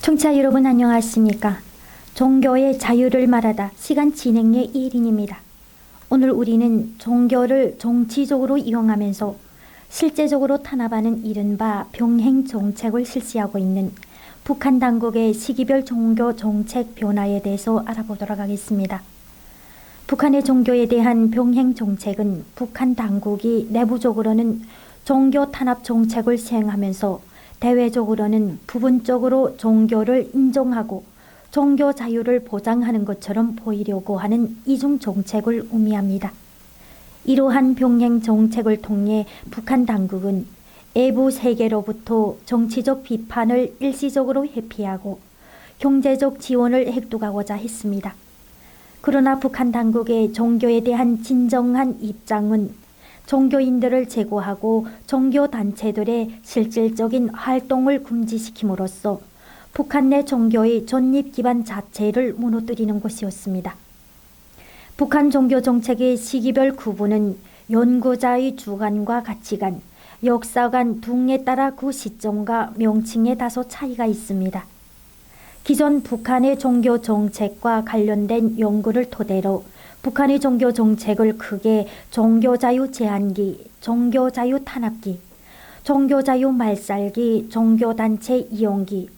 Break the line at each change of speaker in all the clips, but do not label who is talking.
청취자 여러분 안녕하십니까? 종교의 자유를 말하다 시간 진행의 1인입니다. 오늘 우리는 종교를 정치적으로 이용하면서 실제적으로 탄압하는 이른바 병행 정책을 실시하고 있는 북한 당국의 시기별 종교 정책 변화에 대해서 알아보도록 하겠습니다. 북한의 종교에 대한 병행 정책은 북한 당국이 내부적으로는 종교 탄압 정책을 시행하면서 대외적으로는 부분적으로 종교를 인정하고 종교 자유를 보장하는 것처럼 보이려고 하는 이중 정책을 의미합니다. 이러한 병행 정책을 통해 북한 당국은 외부 세계로부터 정치적 비판을 일시적으로 회피하고 경제적 지원을 획득하고자 했습니다. 그러나 북한 당국의 종교에 대한 진정한 입장은 종교인들을 제거하고 종교 단체들의 실질적인 활동을 금지시킴으로써 북한 내 종교의 존립 기반 자체를 무너뜨리는 것이었습니다. 북한 종교 정책의 시기별 구분은 연구자의 주관과 가치관, 역사관 등에 따라 그 시점과 명칭에 다소 차이가 있습니다. 기존 북한의 종교 정책과 관련된 연구를 토대로 북한의 종교 정책을 크게 종교자유 제한기, 종교자유 탄압기, 종교자유 말살기, 종교단체 이용기,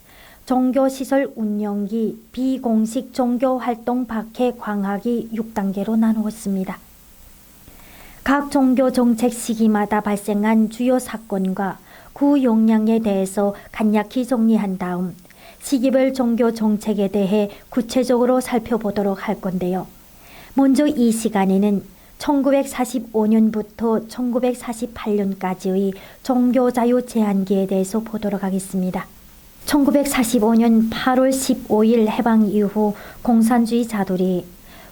종교시설 운영기, 비공식 종교활동 박해 광학이 6단계로 나누었습니다. 각 종교 정책 시기마다 발생한 주요 사건과 그 용량에 대해서 간략히 정리한 다음 시기별 종교 정책에 대해 구체적으로 살펴보도록 할 건데요. 먼저 이 시간에는 1945년부터 1948년까지의 종교자유 제한기에 대해서 보도록 하겠습니다. 1945년 8월 15일 해방 이후 공산주의자들이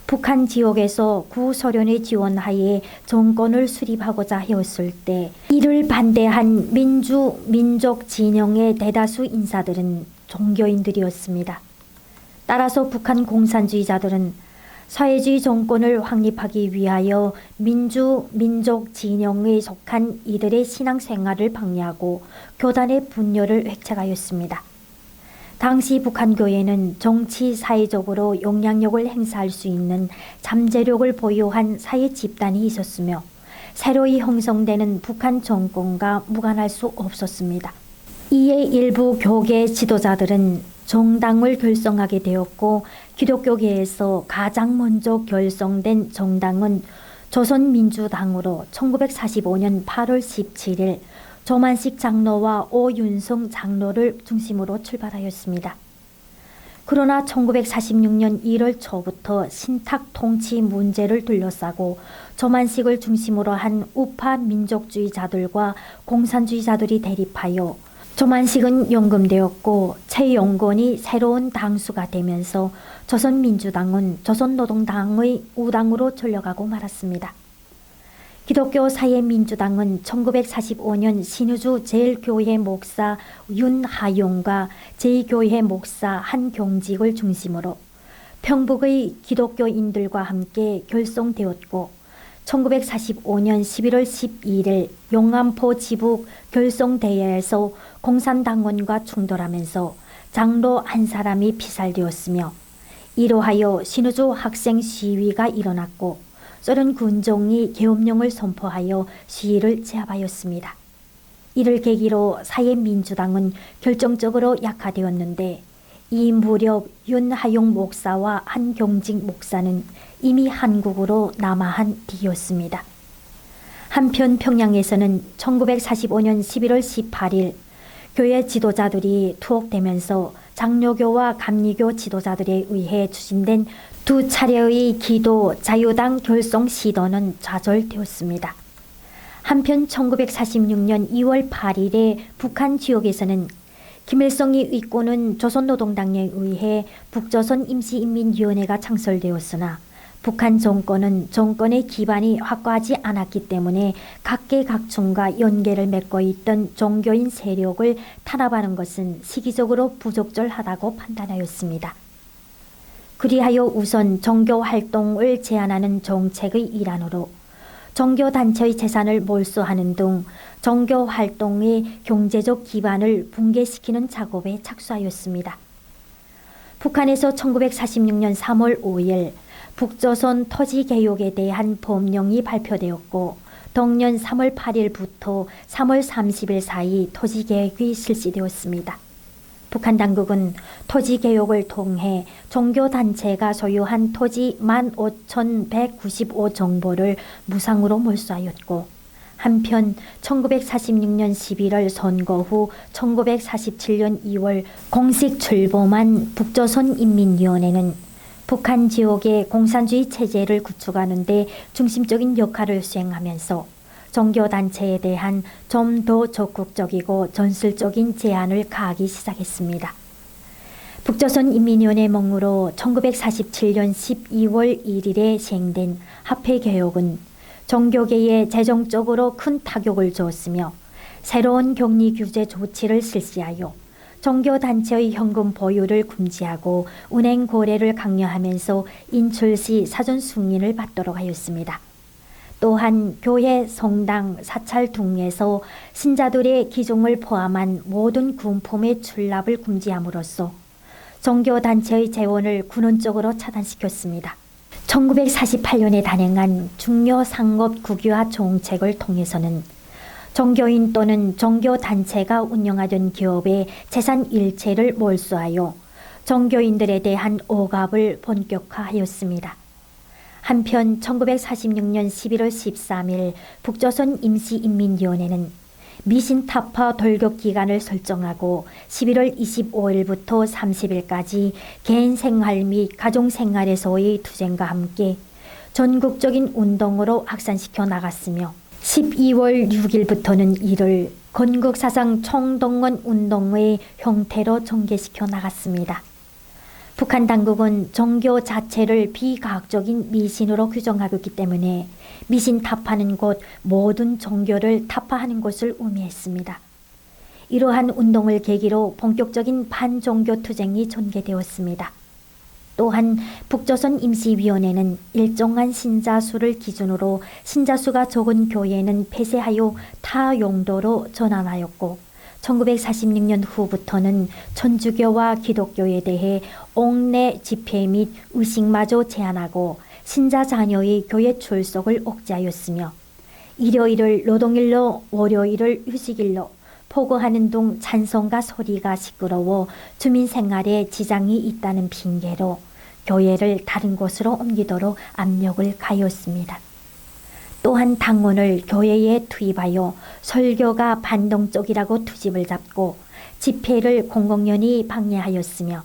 북한 지역에서 구소련의 지원하에 정권을 수립하고자 해왔을 때 이를 반대한 민주 민족 진영의 대다수 인사들은 종교인들이었습니다. 따라서 북한 공산주의자들은 사회주의 정권을 확립하기 위하여 민주 민족 진영에 속한 이들의 신앙생활을 방해하고 교단의 분열을 획책하였습니다. 당시 북한 교회는 정치 사회적으로 영향력을 행사할 수 있는 잠재력을 보유한 사회 집단이 있었으며 새로이 형성되는 북한 정권과 무관할 수 없었습니다. 이에 일부 교계 지도자들은 정당을 결성하게 되었고 기독교계에서 가장 먼저 결성된 정당은 조선민주당으로 1945년 8월 17일 조만식 장로와 오윤성 장로를 중심으로 출발하였습니다. 그러나 1946년 1월 초부터 신탁 통치 문제를 둘러싸고 조만식을 중심으로 한 우파 민족주의자들과 공산주의자들이 대립하여 조만식은 연금되었고 최영건이 새로운 당수가 되면서 조선민주당은 조선노동당의 우당으로 전려가고 말았습니다. 기독교 사회민주당은 1945년 신우주 제일교회 목사 윤하용과 제2교회 목사 한경직을 중심으로 평북의 기독교인들과 함께 결성되었고 1945년 11월 12일 용암포 지북 결성대회에서 공산당원과 충돌하면서 장로 한 사람이 피살되었으며 이로하여 신우주 학생 시위가 일어났고 소련 군종이 계엄령을 선포하여 시위를 제압하였습니다. 이를 계기로 사회민주당은 결정적으로 약화되었는데 이 무렵 윤하용 목사와 한경직 목사는 이미 한국으로 남아한 뒤였습니다. 한편 평양에서는 1945년 11월 18일 교회 지도자들이 투옥되면서 장로교와 감리교 지도자들에 의해 추진된 두 차례의 기도 자유당 결성 시도는 좌절되었습니다. 한편 1946년 2월 8일에 북한 지역에서는 김일성이 이끄는 조선노동당에 의해 북조선 임시인민위원회가 창설되었으나 북한 정권은 정권의 기반이 확고하지 않았기 때문에 각계각층과 연계를 맺고 있던 종교인 세력을 탄압하는 것은 시기적으로 부적절하다고 판단하였습니다. 그리하여 우선 종교 활동을 제한하는 정책의 일환으로 종교 단체의 재산을 몰수하는 등 종교 활동의 경제적 기반을 붕괴시키는 작업에 착수하였습니다. 북한에서 1946년 3월 5일 북조선 토지 개혁에 대한 법령이 발표되었고 동년 3월 8일부터 3월 30일 사이 토지 개혁이 실시되었습니다. 북한 당국은 토지 개혁을 통해 종교 단체가 소유한 토지 15,195 정보를 무상으로 몰수하였고 한편 1946년 11월 선거 후 1947년 2월 공식 출범한 북조선 인민위원회는 북한 지역의 공산주의 체제를 구축하는 데 중심적인 역할을 수행하면서 종교단체에 대한 좀 더 적극적이고 전술적인 제안을 가하기 시작했습니다. 북조선 인민위원회 몽으로 1947년 12월 1일에 시행된 합회개혁은 종교계에 재정적으로 큰 타격을 주었으며 새로운 격리 규제 조치를 실시하여 종교단체의 현금 보유를 금지하고 운행 고래를 강요하면서 인출 시 사전 승인을 받도록 하였습니다. 또한 교회, 성당, 사찰 등에서 신자들의 기종을 포함한 모든 군품의 출납을 금지함으로써 종교단체의 재원을 근원적으로 차단시켰습니다. 1948년에 단행한 중요 상업 국유화 정책을 통해서는 종교인 또는 종교단체가 운영하던 기업의 재산 일체를 몰수하여 종교인들에 대한 억압을 본격화하였습니다. 한편 1946년 11월 13일 북조선 임시인민위원회는 미신 타파 돌격 기간을 설정하고 11월 25일부터 30일까지 개인 생활 및 가정 생활에서의 투쟁과 함께 전국적인 운동으로 확산시켜 나갔으며 12월 6일부터는 이를 건국사상 총동원 운동의 형태로 전개시켜 나갔습니다. 북한 당국은 종교 자체를 비과학적인 미신으로 규정하고 있기 때문에 미신 타파는 곧 모든 종교를 타파하는 것을 의미했습니다. 이러한 운동을 계기로 본격적인 반종교 투쟁이 전개되었습니다. 또한 북조선 임시위원회는 일정한 신자 수를 기준으로 신자 수가 적은 교회는 폐쇄하여 타 용도로 전환하였고 1946년 후부터는 천주교와 기독교에 대해 옥내 집회 및 의식마저 제한하고 신자 자녀의 교회 출석을 억제하였으며 일요일을 노동일로 월요일을 휴식일로 포고하는 등 찬송가 소리가 시끄러워 주민 생활에 지장이 있다는 핑계로 교회를 다른 곳으로 옮기도록 압력을 가했습니다. 또한 당원을 교회에 투입하여 설교가 반동적이라고 투집을 잡고 집회를 공공연히 방해하였으며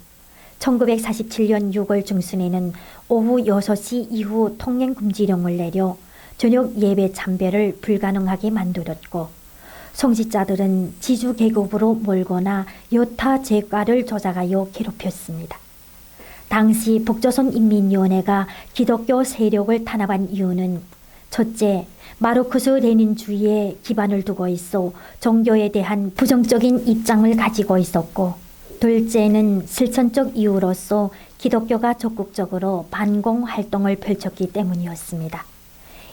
1947년 6월 중순에는 오후 6시 이후 통행 금지령을 내려 저녁 예배 참배를 불가능하게 만들었고 성직자들은 지주 계급으로 몰거나 여타 제과를 조작하여 괴롭혔습니다. 당시 북조선 인민위원회가 기독교 세력을 탄압한 이유는 첫째, 마르쿠스 레닌주의에 기반을 두고 있어 종교에 대한 부정적인 입장을 가지고 있었고, 둘째는 실천적 이유로서 기독교가 적극적으로 반공 활동을 펼쳤기 때문이었습니다.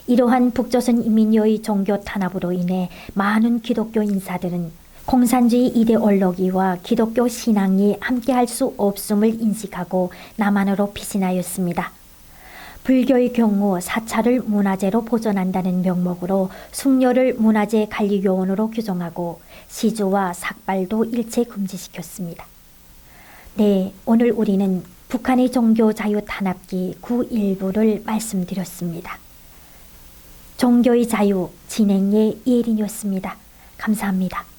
이러한 북조선 인민여의 종교 탄압으로 인해 많은 기독교 인사들은 공산주의 이데올로기와 기독교 신앙이 함께할 수 없음을 인식하고 남한으로 피신하였습니다. 불교의 경우 사찰을 문화재로 보존한다는 명목으로 숙녀를 문화재 관리 요원으로 규정하고 시주와 삭발도 일체 금지시켰습니다. 네, 오늘 우리는 북한의 종교 자유 탄압기 구 일부를 말씀드렸습니다. 종교의 자유 진행의 이혜린이었습니다. 감사합니다.